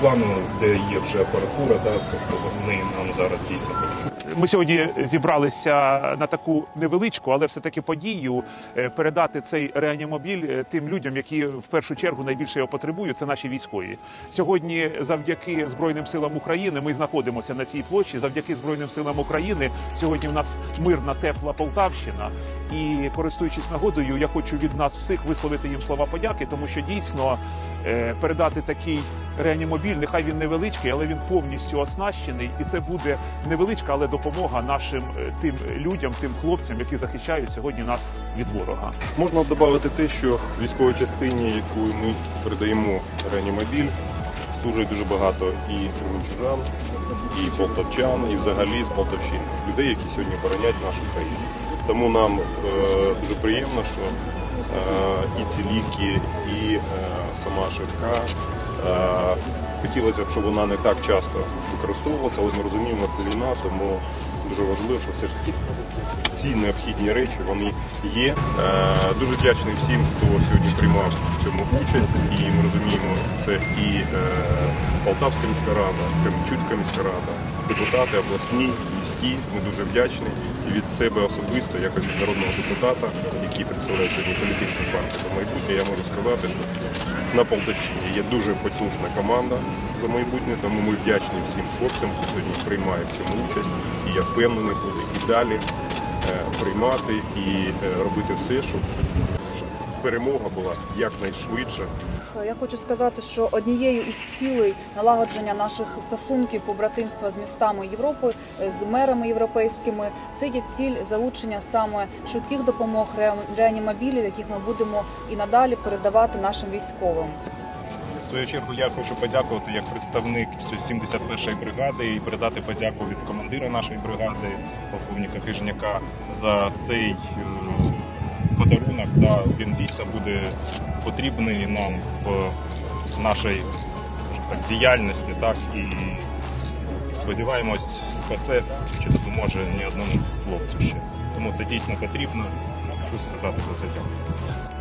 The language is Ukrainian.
плану, де є вже апаратура, так, тобто вони нам зараз дійсно потрібні. Ми сьогодні зібралися на таку невеличку, але все таки подію е, передати цей реанімобіль е, тим людям, які в першу чергу найбільше його потребують. Це наші військові. Сьогодні, завдяки Збройним силам України, ми знаходимося на цій площі. Завдяки Збройним силам України, сьогодні в нас мирна, тепла Полтавщина. І користуючись нагодою, я хочу від нас всіх висловити їм слова подяки, тому що дійсно передати такий реанімобіль, нехай він невеличкий, але він повністю оснащений, і це буде невеличка, але допомога нашим е, тим людям, тим хлопцям, які захищають сьогодні нас від ворога. Можна додати те, що військовій частині, яку ми передаємо реанімобіль, служить дуже багато і кримчужан, і полтавчан, і взагалі з Полтавщини. Людей, які сьогодні боронять нашу країну. Тому нам е, дуже приємно, що е, і ці ліки, і е, сама швидка. Хотілося б, щоб вона не так часто використовувалася, але ми розуміємо, це війна, тому дуже важливо, що все ж таки ці необхідні речі вони є. Дуже вдячний всім, хто сьогодні приймав в цьому участь. І ми розуміємо, це і Полтавська міська рада, Кременчуцька міська рада, депутати обласні, міські. Ми дуже вдячні. І від себе особисто, як від народного депутата, який представляє сьогодні політичну партію за майбутнє, я можу сказати, що на Полтавщині є дуже потужна команда за майбутнє, тому ми вдячні всім хлопцям, хто сьогодні приймає в цьому участь. І я впевнений, буде і далі е, приймати і е, робити все, щоб, щоб перемога була якнайшвидше. Я хочу сказати, що однією із цілей налагодження наших стосунків побратимства з містами Європи, е, з мерами європейськими, це є ціль залучення саме швидких допомог ре- реанімобілів, яких ми будемо і надалі передавати нашим військовим. В свою чергу я хочу подякувати як представник 71-ї бригади і передати подяку від командира нашої бригади, полковника Хижняка, за цей е, подарунок. Да, він дійсно буде потрібний нам в нашій так, діяльності, так і сподіваємось, спасе чи допоможе ні одному хлопцю ще. Тому це дійсно потрібно. Хочу сказати за це дякую.